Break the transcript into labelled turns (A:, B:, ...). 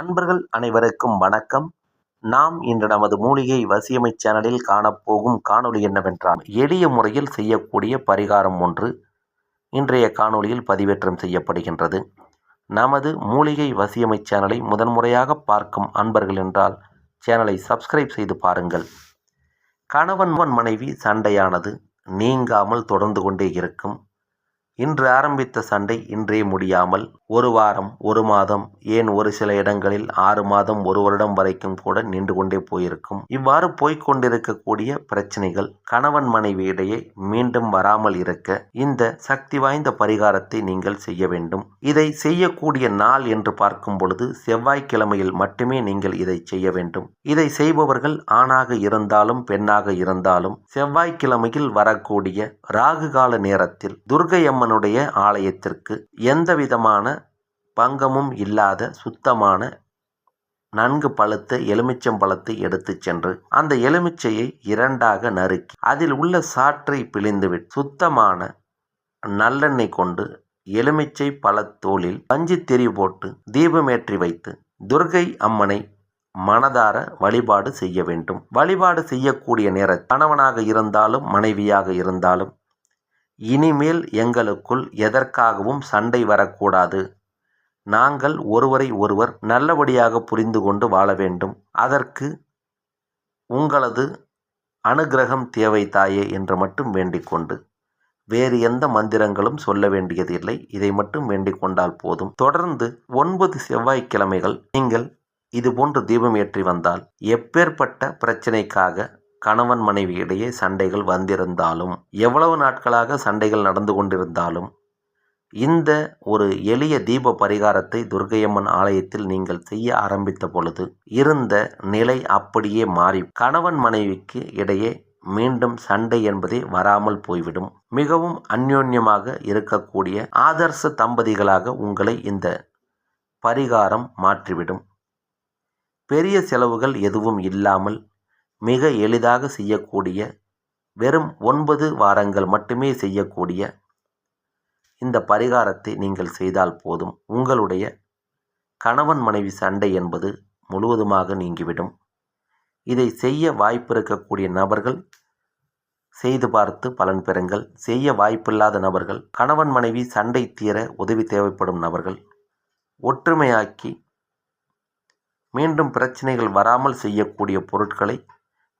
A: நண்பர்கள் அனைவருக்கும் வணக்கம். நாம் இன்று நமது மூலிகை வசியமை சேனலில் காணப்போகும் காணொளி என்னவென்றால் எளிய முறையில் செய்யக்கூடிய பரிகாரம் ஒன்று இன்றைய காணொளியில் பதிவேற்றம் செய்யப்படுகின்றது. நமது மூலிகை வசியமை சேனலை முதன்முறையாக பார்க்கும் அன்பர்கள் என்றால் சேனலை சப்ஸ்கிரைப் செய்து பாருங்கள். கணவன் மனைவி சண்டையானது நீங்காமல் தொடர்ந்து கொண்டே இருக்கும். இன்று ஆரம்பித்த சண்டை இன்றே முடியாமல் ஒரு வாரம் ஒரு மாதம் ஏன் ஒரு சில இடங்களில் ஆறு மாதம் ஒரு வருடம் வரைக்கும் கூட நின்று கொண்டே போயிருக்கும். இவ்வாறு போய்கொண்டிருக்கக்கூடிய பிரச்சனைகள் கணவன் மனைவி இடையே மீண்டும் வராமல் இருக்க இந்த சக்தி வாய்ந்த பரிகாரத்தை நீங்கள் செய்ய வேண்டும். இதை செய்யக்கூடிய நாள் என்று பார்க்கும் பொழுது செவ்வாய்க்கிழமையில் மட்டுமே நீங்கள் இதை செய்ய வேண்டும். இதை செய்பவர்கள் ஆணாக இருந்தாலும் பெண்ணாக இருந்தாலும் செவ்வாய்க்கிழமையில் வரக்கூடிய ராகு கால நேரத்தில் துர்கை அம்மனுடைய ஆலயத்திற்கு எந்த விதமான பங்கமும் இல்லாத சுத்தமான நன்கு பழுத்த எலுமிச்சம்பழத்தை எடுத்து சென்று அந்த எலுமிச்சையை இரண்டாக நறுக்கி அதில் உள்ள சாற்றை பிழிந்துவிட்டு சுத்தமான நல்லெண்ணெய் கொண்டு எலுமிச்சை பழத்தோலில் பஞ்சு திரி போட்டு தீபமேற்றி வைத்து துர்கை அம்மனை மனதார வழிபாடு செய்ய வேண்டும். வழிபாடு செய்யக்கூடிய நேர கணவனாக இருந்தாலும் மனைவியாக இருந்தாலும் இனிமேல் எங்களுக்குள் எதற்காகவும் சண்டை வரக்கூடாது. நாங்கள் ஒருவரை ஒருவர் நல்லபடியாக புரிந்து கொண்டு வாழ வேண்டும். அதற்கு உங்களது அனுகிரகம் தேவை தாயே என்று மட்டும் வேண்டிக்கொண்டு வேறு எந்த மந்திரங்களும் சொல்ல வேண்டியதில்லை. இதை மட்டும் வேண்டிக்கொண்டால் போதும். தொடர்ந்து ஒன்பது செவ்வாய்க்கிழமைகள் நீங்கள் இதுபோன்று தீபம் ஏற்றி வந்தால் எப்பேற்பட்ட பிரச்சனைக்காக கணவன் மனைவி இடையே சண்டைகள் வந்திருந்தாலும் எவ்வளவு நாட்களாக சண்டைகள் நடந்து கொண்டிருந்தாலும் இந்த ஒரு எளிய தீப பரிகாரத்தை துர்கையம்மன் ஆலயத்தில் நீங்கள் செய்ய ஆரம்பித்த பொழுது இருந்த நிலை அப்படியே மாறி கணவன் மனைவிக்கு இடையே மீண்டும் சண்டை என்பதே வராமல் போய்விடும். மிகவும் அந்யோன்யமாக இருக்கக்கூடிய ஆதர்ச தம்பதிகளாக உங்களை இந்த பரிகாரம் மாற்றிவிடும். பெரிய செலவுகள் எதுவும் இல்லாமல் மிக எளிதாக செய்யக்கூடிய வெறும் ஒன்பது வாரங்கள் மட்டுமே செய்யக்கூடிய இந்த பரிகாரத்தை நீங்கள் செய்தால் போதும். உங்களுடைய கணவன் மனைவி சண்டை என்பது முழுவதுமாக நீங்கிவிடும். இதை செய்ய வாய்ப்பு இருக்கக்கூடிய நபர்கள் செய்து பார்த்து பலன் பெறுங்கள். செய்ய வாய்ப்பில்லாத நபர்கள் கணவன் மனைவி சண்டை தீர உதவி தேவைப்படும் நபர்கள் ஒற்றுமையாக்கி மீண்டும் பிரச்சனைகள் வராமல் செய்யக்கூடிய பொருட்களை